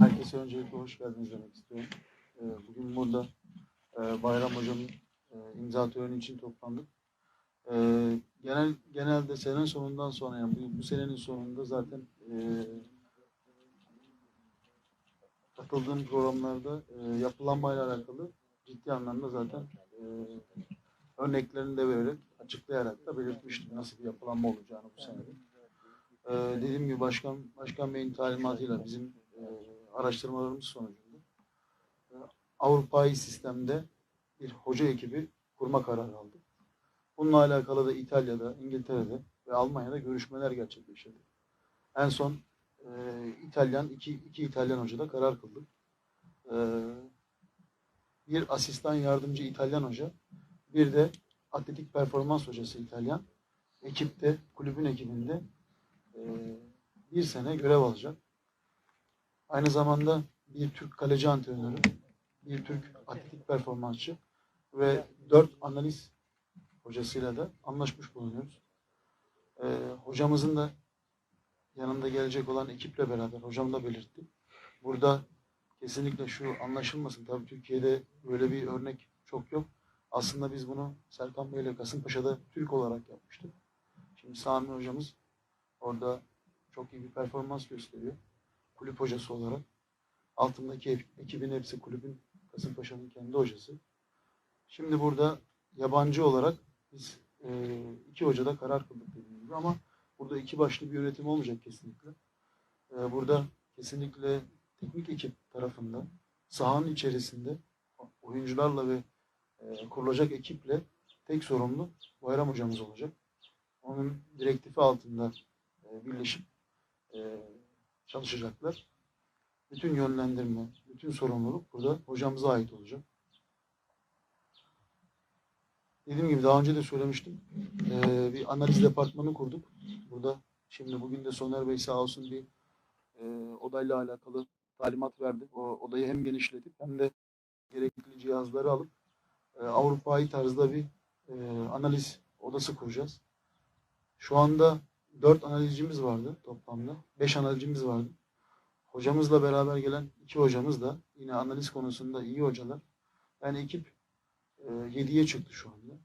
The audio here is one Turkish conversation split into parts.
Herkese öncelikle hoş geldiniz demek istiyorum. Ee, Bugün burada e, Bayram Hocam'ın e, imza töreni için toplandık. Ee, Genel genelde sene sonundan sonra yani bu, bu senenin sonunda zaten e, katıldığım programlarda yapılanmayla alakalı ciddi anlamda zaten örneklerini de vererek açıklayarak da belirtmiştim nasıl bir yapılanma olacağını bu senede. Ee, dediğim gibi başkan başkan beyin talimatıyla bizim e, araştırmalarımız sonucunda e, Avrupa'yı sistemde bir hoca ekibi kurma kararı aldık. Bununla alakalı da İtalya'da, İngiltere'de ve Almanya'da görüşmeler gerçekleştirdik. En son e, İtalyan, iki, iki İtalyan hocada karar kıldık. E, bir asistan yardımcı İtalyan hoca, bir de atletik performans hocası İtalyan. Ekipte, kulübün ekibinde e, bir sene görev alacak. Aynı zamanda bir Türk kaleci antrenörü, bir Türk atletik performansçı ve dört analiz hocasıyla da anlaşmış bulunuyoruz. Ee, hocamızın da yanında gelecek olan ekiple beraber, hocam da belirtti. Burada kesinlikle şu anlaşılmasın. Tabii Türkiye'de böyle bir örnek çok yok. Aslında biz bunu Serkan Bey ile Kasımpaşa'da Türk olarak yapmıştık. Şimdi Sami hocamız orada çok iyi bir performans gösteriyor kulüp hocası olarak. Altındaki ek- ekibin hepsi kulübün Kasımpaşa'nın kendi hocası. Şimdi burada yabancı olarak biz e, iki hocada karar kıldık dediğim gibi ama burada iki başlı bir yönetim olmayacak kesinlikle. E, burada kesinlikle teknik ekip tarafında sahanın içerisinde oyuncularla ve e, kurulacak ekiple tek sorumlu Bayram hocamız olacak. Onun direktifi altında e, birleşip e, çalışacaklar. Bütün yönlendirme, bütün sorumluluk burada hocamıza ait olacak. Dediğim gibi daha önce de söylemiştim. Ee, bir analiz departmanı kurduk. Burada şimdi bugün de Soner Bey sağ olsun bir e, odayla alakalı talimat verdi. O odayı hem genişletip hem de gerekli cihazları alıp e, Avrupa'yı tarzda bir e, analiz odası kuracağız. Şu anda dört analizcimiz vardı toplamda. Beş analizcimiz vardı. Hocamızla beraber gelen iki hocamız da yine analiz konusunda iyi hocalar. Yani ekip e, 7'ye çıktı şu anda.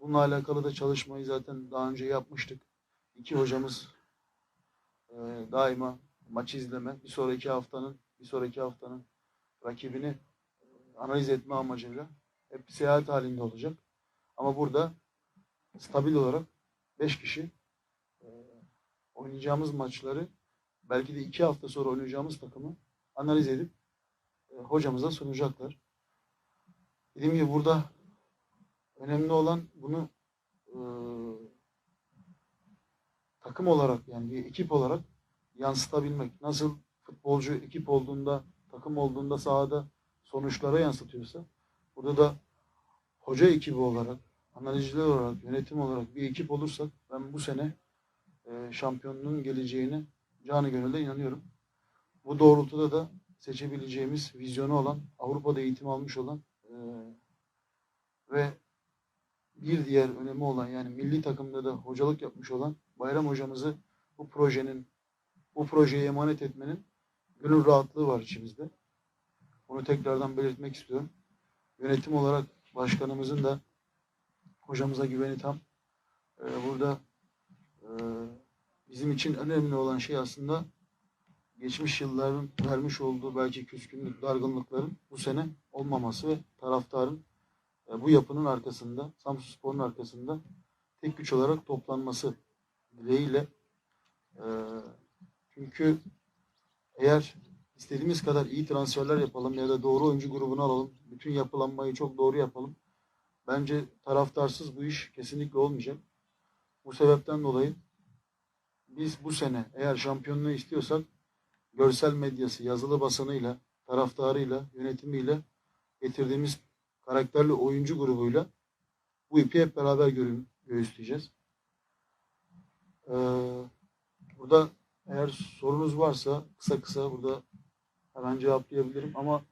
Bununla alakalı da çalışmayı zaten daha önce yapmıştık. İki hocamız e, daima maç izleme, bir sonraki haftanın bir sonraki haftanın rakibini e, analiz etme amacıyla hep seyahat halinde olacak. Ama burada stabil olarak 5 kişi e, oynayacağımız maçları belki de iki hafta sonra oynayacağımız takımı analiz edip e, hocamıza sunacaklar. Dediğim gibi burada önemli olan bunu e, takım olarak yani bir ekip olarak yansıtabilmek. Nasıl futbolcu ekip olduğunda, takım olduğunda sahada sonuçlara yansıtıyorsa burada da hoca ekibi olarak, analizciler olarak, yönetim olarak bir ekip olursak ben bu sene e, şampiyonluğun geleceğine canı gönülde inanıyorum. Bu doğrultuda da seçebileceğimiz vizyonu olan, Avrupa'da eğitim almış olan e, ve bir diğer önemi olan yani milli takımda da hocalık yapmış olan Bayram hocamızı bu projenin bu projeye emanet etmenin gönül rahatlığı var içimizde. Bunu tekrardan belirtmek istiyorum. Yönetim olarak başkanımızın da hocamıza güveni tam. Ee, burada bizim için önemli olan şey aslında geçmiş yılların vermiş olduğu belki küskünlük, dargınlıkların bu sene olmaması ve taraftarın e, bu yapının arkasında, Samsunspor'un arkasında tek güç olarak toplanması dileğiyle. E, çünkü eğer istediğimiz kadar iyi transferler yapalım ya da doğru oyuncu grubunu alalım, bütün yapılanmayı çok doğru yapalım. Bence taraftarsız bu iş kesinlikle olmayacak. Bu sebepten dolayı biz bu sene eğer şampiyonluğu istiyorsak görsel medyası, yazılı basınıyla, taraftarıyla, yönetimiyle getirdiğimiz karakterli oyuncu grubuyla bu ipi hep beraber görün, göğüsleyeceğiz. Ee, burada eğer sorunuz varsa kısa kısa burada hemen cevaplayabilirim ama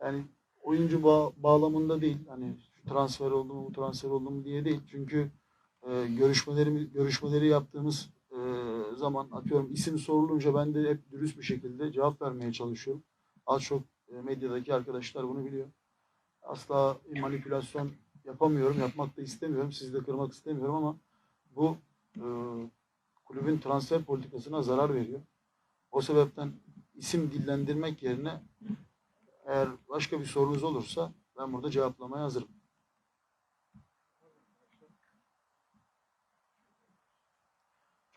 yani oyuncu bağ, bağlamında değil hani şu transfer oldu mu bu transfer oldu mu diye değil çünkü e, görüşmelerimi görüşmeleri yaptığımız e, zaman atıyorum isim sorulunca ben de hep dürüst bir şekilde cevap vermeye çalışıyorum. Az çok e, medyadaki arkadaşlar bunu biliyor. Asla manipülasyon yapamıyorum, yapmak da istemiyorum. Sizi de kırmak istemiyorum ama bu e, kulübün transfer politikasına zarar veriyor. O sebepten isim dillendirmek yerine eğer başka bir sorunuz olursa ben burada cevaplamaya hazırım.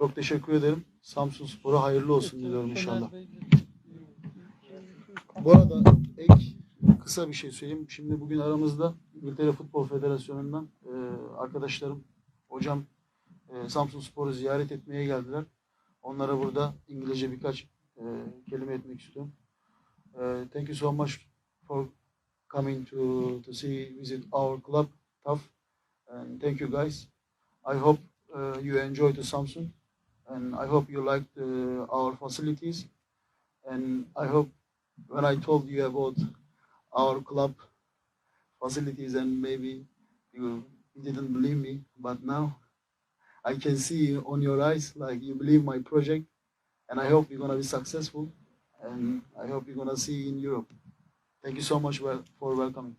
Çok teşekkür ederim. Samsun Spor'a hayırlı olsun diliyorum inşallah. Bu arada ek kısa bir şey söyleyeyim. Şimdi bugün aramızda İngiltere Futbol Federasyonu'ndan e, arkadaşlarım, hocam e, Samsun Spor'u ziyaret etmeye geldiler. Onlara burada İngilizce birkaç e, kelime etmek istiyorum. E, thank you so much for coming to to see visit our club, TAF. And thank you guys. I hope uh, you enjoy the Samsung, and I hope you liked uh, our facilities. And I hope when I told you about our club facilities, and maybe you didn't believe me, but now I can see on your eyes like you believe my project, and I hope you're gonna be successful, and I hope you're gonna see in Europe. Thank you so much for welcoming.